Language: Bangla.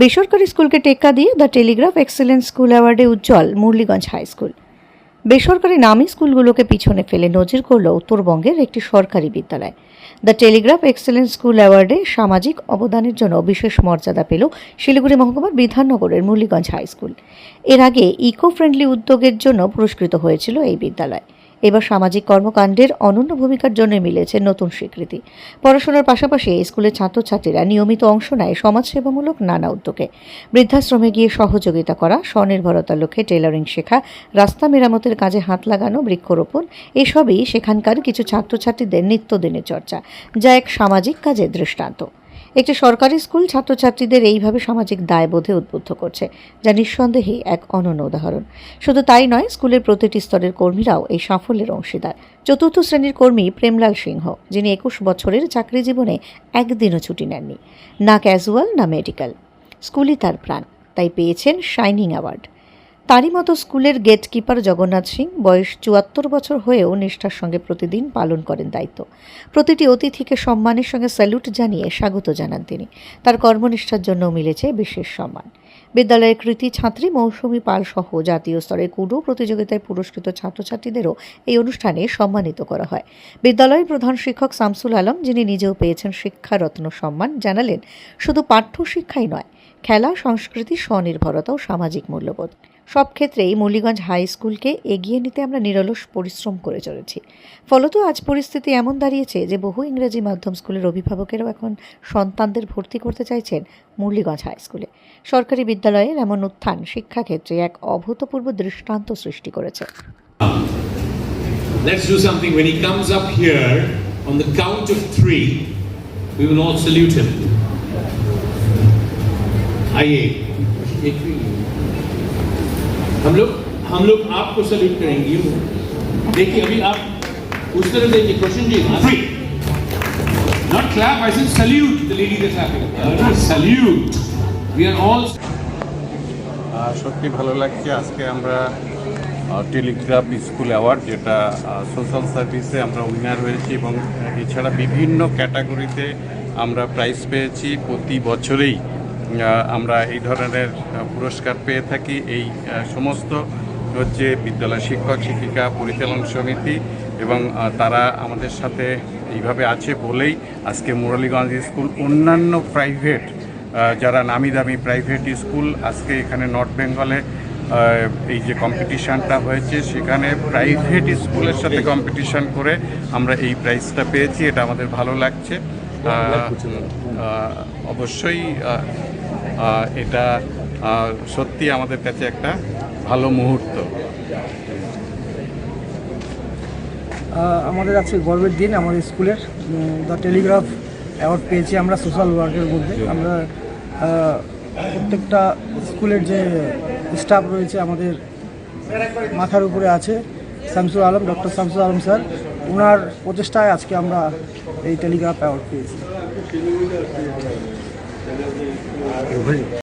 বেসরকারি স্কুলকে টেক্কা দিয়ে দ্য টেলিগ্রাফ এক্সেলেন্স স্কুল অ্যাওয়ার্ডে উজ্জ্বল মুরলীগঞ্জ হাই স্কুল। বেসরকারি নামী স্কুলগুলোকে পিছনে ফেলে নজির করল উত্তরবঙ্গের একটি সরকারি বিদ্যালয়। দ্য টেলিগ্রাফ এক্সেলেন্স স্কুল অ্যাওয়ার্ডে সামাজিক অবদানের জন্য বিশেষ মর্যাদা পেল শিলিগুড়ি মহকুমার বিধাননগরের মুরলীগঞ্জ হাই স্কুল। এর আগে ইকো ফ্রেন্ডলি উদ্যোগের জন্য পুরস্কৃত হয়েছিল এই বিদ্যালয়। এবার সামাজিক কর্মকাণ্ডের অনন্য ভূমিকার জন্য মিলেছে নতুন স্বীকৃতি। পড়াশোনার পাশাপাশি স্কুলের ছাত্রছাত্রীরা নিয়মিত অংশ নেয় সমাজসেবামূলক নানা উদ্যোগে। বৃদ্ধাশ্রমে গিয়ে সহযোগিতা করা, স্বনির্ভরতার লক্ষ্যে টেলারিং শেখা, রাস্তা মেরামতের কাজে হাত লাগানো, বৃক্ষরোপণ, এসবই সেখানকার কিছু ছাত্রছাত্রীদের নিত্যদিনের চর্চা, যা এক সামাজিক কাজের দৃষ্টান্ত। একটি সরকারি স্কুল ছাত্রছাত্রীদের এইভাবে সামাজিক দায়বোধে উদ্বুদ্ধ করছে, যা নিঃসন্দেহে এক অনন্য উদাহরণ। শুধু তাই নয়, স্কুলের প্রতিটি স্তরের কর্মীরাও এই সাফল্যের অংশীদার। চতুর্থ শ্রেণির কর্মী প্রেমলাল সিংহ, যিনি একুশ বছরের চাকরি জীবনে একদিনও ছুটি নেননি। না ক্যাজুয়াল, না মেডিকেল স্কুলই তার প্রাণ, তাই পেয়েছেন শাইনিং অ্যাওয়ার্ড। তারই মতো স্কুলের গেটকিপার জগন্নাথ সিং বয়স চুয়াত্তর বছর হয়েও নিষ্ঠার সঙ্গে প্রতিদিন পালন করেন দায়িত্ব। প্রতিটি অতিথিকে সম্মানের সঙ্গে স্যালুট জানিয়ে স্বাগত জানান তিনি। তার কর্মনিষ্ঠার জন্য মিলেছে বিশেষ সম্মান। বিদ্যালয়ের কৃতি ছাত্রী মৌসুমী পাল সহ জাতীয় স্তরের কুডো প্রতিযোগিতায় পুরস্কৃত ছাত্রছাত্রীদেরও এই অনুষ্ঠানে সম্মানিত করা হয়। বিদ্যালয়ের প্রধান শিক্ষক শামসুল আলম, যিনি নিজেও পেয়েছেন শিক্ষারত্ন সম্মান, জানালেন, শুধু পাঠ্য শিক্ষাই নয় খেলা, সংস্কৃতি, স্বনির্ভরতা ও সামাজিক মূল্যবোধ। সব ক্ষেত্রেই মুরলীগঞ্জ হাই স্কুলকে এগিয়ে নিতে আমরা নিরলস পরিশ্রম করে চলেছি। ফলত আজ পরিস্থিতি এমন দাঁড়িয়েছে যে বহু ইংরেজি মাধ্যম স্কুলের অভিভাবকেরাও এখন সন্তানদের ভর্তি করতে চাইছেন মুরলীগঞ্জ হাই স্কুলে। সরকারি বিদ্যালয়ের এমন উত্থান শিক্ষাক্ষেত্রে এক অভূতপূর্ব দৃষ্টান্ত সৃষ্টি করেছে। We will all salute him. आइए एक हम लोग हम लोग आपको सल्यूट करेंगे देखिए अभी आप उस तरह देखिए question G three not clap I said salute the lady that's happening salute we are all আহ, সত্যি ভালো লাগছে আজকে আমরা টেলিগ্রাফ স্কুল অ্যাওয়ার্ড যেটা সোশ্যাল সার্ভিসে আমরা উইনার হয়েছি এবং এছাড়া বিভিন্ন ক্যাটাগরিতে আমরা প্রাইজ পেয়েছি প্রতি বছরেই আহ, আমরা এই ধরনের পুরস্কার পেয়ে থাকি। এই সমস্ত হচ্ছে বিদ্যালয় শিক্ষক, শিক্ষিকা, পরিচালন সমিতি এবং তারা আমাদের সাথে এইভাবে আছে বলেই আজকে মুরালীগঞ্জ স্কুল, অন্যান্য প্রাইভেট যারা নামি দামি প্রাইভেট স্কুল, আজকে এখানে নর্থ বেঙ্গলে এই যে কম্পিটিশানটা হয়েছে, সেখানে প্রাইভেট স্কুলের সাথে কম্পিটিশান করে আমরা এই প্রাইজটা পেয়েছি। এটা আমাদের ভালো লাগছে। অবশ্যই এটা সত্যি আমাদের কাছে একটা ভালো মুহূর্ত। আমাদের আজকে গর্বের দিন আমাদের স্কুলের দ্য টেলিগ্রাফ অ্যাওয়ার্ড পেয়েছি আমরা সোশ্যাল ওয়ার্কের মধ্যে। আমরা প্রত্যেকটা স্কুলের যে স্টাফ রয়েছে আমাদের মাথার উপরে আছে শামসুল আলম ডক্টর শামসুল আলম স্যার। ওনার প্রচেষ্টায় আজকে আমরা এই টেলিগ্রাফ অ্যাওয়ার্ড পেয়েছি। Eu vou.